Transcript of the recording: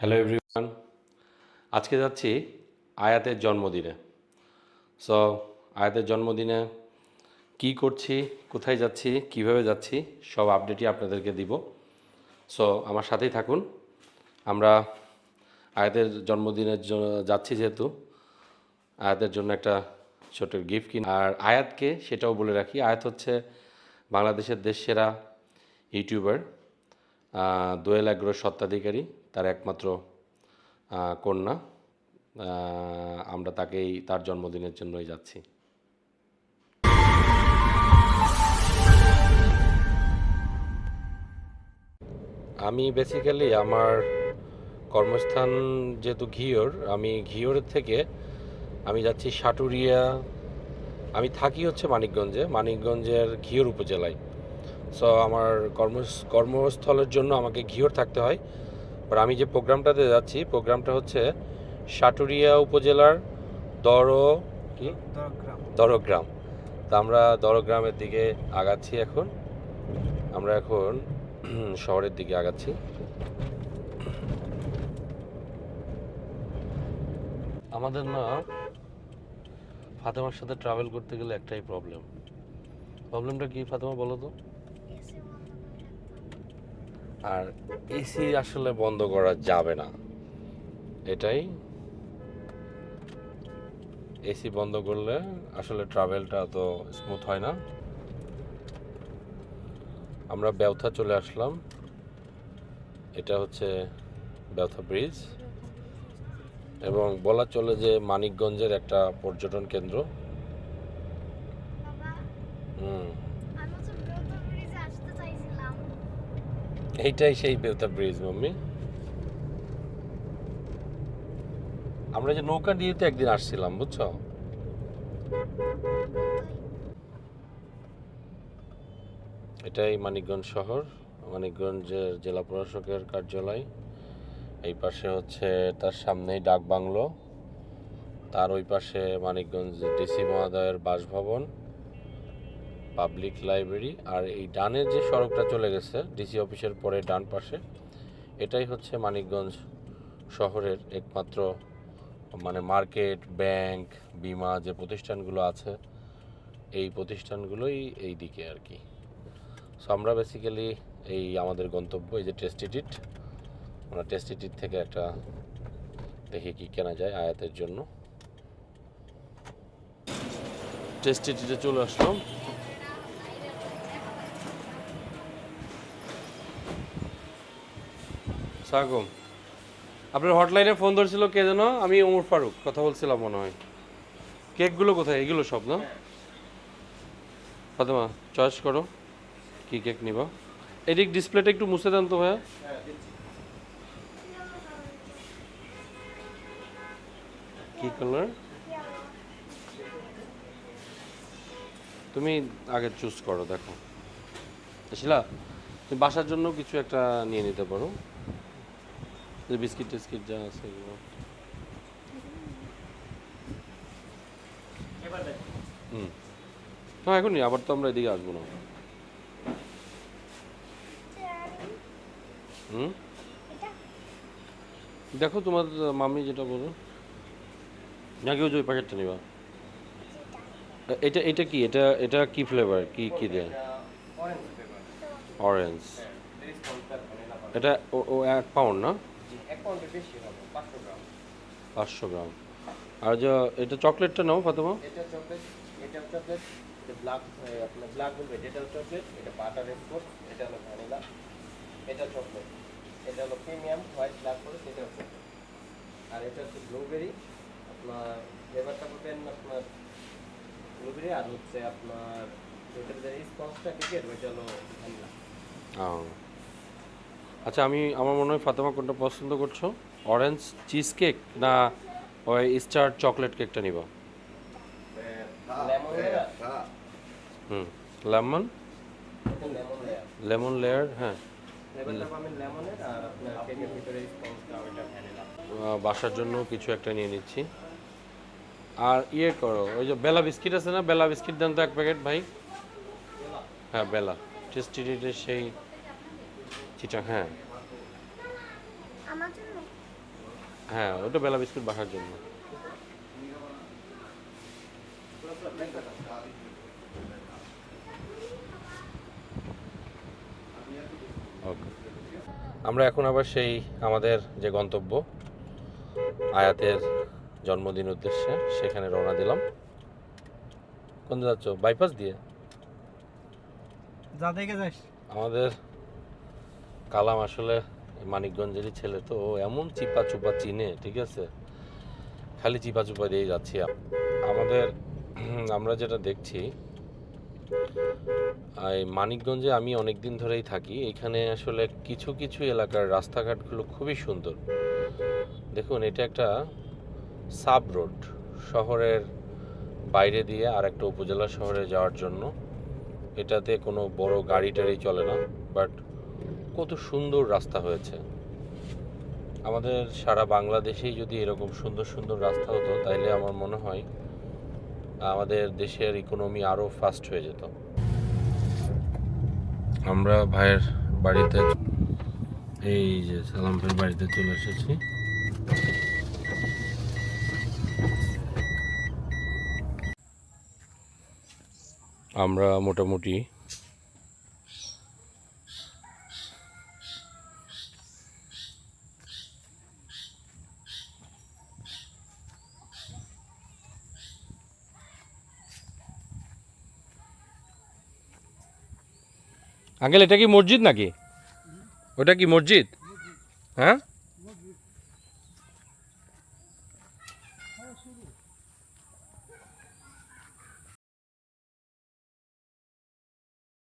Hello everyone আজকে যাচ্ছি আয়াতের জন্মদিনে। সো আয়াতের জন্মদিনে কি করছি, কোথায় যাচ্ছি, কীভাবে যাচ্ছি, সব আপডেটই আপনাদেরকে দিব। সো আমার সাথেই থাকুন। আমরা আয়াতের জন্মদিনের জন্য যাচ্ছি যেহেতু, আয়াতের জন্য একটা ছোট গিফট কিন আর আয়াতকে সেটাও বলে রাখি, আয়াত হচ্ছে বাংলাদেশের দেশ সেরা ইউটিউবার দোয়েল আগ্রহ সত্ত্বাধিকারী তার একমাত্র কন্যা। আমরা তাকেই তার জন্মদিনের জন্যই যাচ্ছি। আমি বেসিক্যালি আমার কর্মস্থান যেহেতু ঘিওর, আমি ঘিওরের থেকে আমি যাচ্ছি সাটুরিয়া। আমি থাকি হচ্ছে মানিকগঞ্জে, মানিকগঞ্জের ঘিওর উপজেলায়। সো আমার কর্ম কর্মস্থলের জন্য আমাকে ঘিওর থাকতে হয়। আর আমি যে প্রোগ্রামটাতে যাচ্ছি প্রোগ্রামটা হচ্ছে সাটুরিয়া উপজেলার দর কি? দরগ্রাম। তা আমরা দরগ্রামের দিকে আগাচ্ছি এখন। আমরা এখন শহরের দিকে আগাচ্ছি। আমাদের না ফাতেমার সাথে ট্রাভেল করতে গেলে একটাই প্রবলেম প্রবলেমটা কি ফাতেমা বলো তো? আর এসি আসলে বন্ধ করা যাবে না। এটাই। এসি বন্ধ করলে আসলে ট্রাভেলটা তো স্মুথ হয় না। আমরা ব্যবথা চলে আসলাম। এটা হচ্ছে ব্যবথা ব্রিজ এবং বলা চলে যে মানিকগঞ্জের একটা পর্যটন কেন্দ্র। হুম আমি হচ্ছে ব্রত ব্রিজে আসতে চাইছিলাম এইটাই সেই বেলতা ব্রিজ মাম্মি। আমরা যে নৌকা দিয়ে তো একদিন আসছিলাম, বুঝছ? এটাই মানিকগঞ্জ শহর। মানিকগঞ্জের জেলা প্রশাসকের কার্যালয়। এই পাশে হচ্ছে তার সামনেই ডাক বাংলো তার ওই পাশে মানিকগঞ্জ ডিসি মহোদয়ের বাসভবন। পাবলিক লাইব্রেরি আর এই ডানের যে সড়কটা চলে গেছে ডিসি অফিসের পরে ডান পাশে, এটাই হচ্ছে মানিকগঞ্জ শহরের একমাত্র মানে মার্কেট, ব্যাংক, বিমা যে প্রতিষ্ঠানগুলো আছে, এই প্রতিষ্ঠানগুলোই এই দিকে আর কি। সো আমরা বেসিক্যালি এই আমাদের গন্তব্য, এই যে টেস্টিটিট আমরা টেস্টিটিট থেকে একটা দেখি কি কেনা যায় আয়াতের জন্য। টেস্টিটিটে চলে আসলাম। সাগম আপনার হটলাইনে ফোন ধরছিল কে যেন? আমি ওমর ফারুক, কথা বলছিলাম মনে হয়। কেকগুলো কোথায়? এগুলো সব, না? ফাতেমা চয়েস করো। কি কেক নিবা? এদিক ডিসপ্লেটা একটু মুছে দেন তো ভাইয়া। কি কালার তুমি আগে চুজ করো, দেখো। শিলা, তুমি বাসার জন্য কিছু একটা নিয়ে নিতে পারো। যে বিস্কিট টিস্কিট যা আছে এগুলো হুম হ্যাঁ এখনই আবার তো আমরা এদিকে আসব না। হুম? দেখো তোমার মামি যেটা বলো। নাকি ওই যে ওই প্যাকেটটা নিবা? এটা এটা কি? এটা এটা কি ফ্লেভার কি কি দেয়? অরেঞ্জ এটা ও ও এক পাউন্ড না? পাঁচশো গ্রাম। আর যে এটা চকলেটটা নাও ফাতেমা। এটা চকলেট এটা চকলেট এটা ব্ল্যাক আপনার ব্ল্যাক ভেলভেট এটা চকলেট এটা বাটার স্পোর্ট এটা হলো ভ্যানিলা এটা চকলেট। এটা হলো প্রিমিয়াম হোয়াইট ব্ল্যাক ফরেস্ট এটা চকলেট। আর এটা হচ্ছে ব্লুবেরি আপনার ফ্লেভারটা পাবেন আপনার ব্লুবেরি আর হচ্ছে আপনার যেটা যে স্পঞ্জটা কেকের ওইটা হলো ভ্যানিলা। ও। আচ্ছা আমি আমার মনে হয় ফাতেমা কোনটা পছন্দ করছ? অরেঞ্জ চিজ কেক না ওই স্টার চকলেট কেকটা নিবা? লেমন হুম লেমন লেমন লেয়ার হ্যাঁ। বাসার জন্য কিছু একটা নিয়ে নিচ্ছি। আর ইয়ে করো ওই যে বেলা বিস্কিট আছে না? বেলা বিস্কিট দেন তো এক প্যাকেট ভাই। হ্যাঁ বেলা। টেস্টি সেই চিটা হ্যাঁ। আমার জন্য? হ্যাঁ ওটা বেলা বিস্কুট বাসার জন্য। ওকে। আমরা এখন আবার সেই আমাদের যে গন্তব্য আয়াতের জন্মদিন উদ্দেশ্যে সেখানে রওনা দিলাম। কোন দিকে যাচ্ছ? বাইপাস দিয়ে? যা দেখে যাস। আমাদের কালাম আসলে মানিকগঞ্জেরই ছেলে তো, ও এমন চিপা চুপা চিনে, ঠিক আছে? খালি চিপা চুপা দিয়ে যাচ্ছি। আম- আমাদের আমরা যেটা দেখছি এই মানিকগঞ্জে আমি অনেক দিন ধরেই থাকি। এখানে আসলে কিছু কিছু এলাকার রাস্তাঘাটগুলো খুবই সুন্দর। দেখুন, এটা একটা সাব রোড, শহরের বাইরে দিয়ে আর একটা উপজেলা শহরে যাওয়ার জন্য। এটাতে কোনো বড় গাড়ি টাড়ি চলে না, বাট কত সুন্দর রাস্তা হয়েছে। আমাদের সারা বাংলাদেশেই যদি এরকম সুন্দর সুন্দর রাস্তা হতো, তাইলে আমার মনে হয় আমাদের দেশের ইকোনমি আরও ফাস্ট হয়ে যেত। আমরা ভাইয়ের বাড়িতে, এই যে সালাম ভাইয়ের বাড়িতে চলে এসেছি। আমরা মোটামুটি আঙ্কেল এটা কি মসজিদ নাকি? ওটা কি মসজিদ? হ্যাঁ?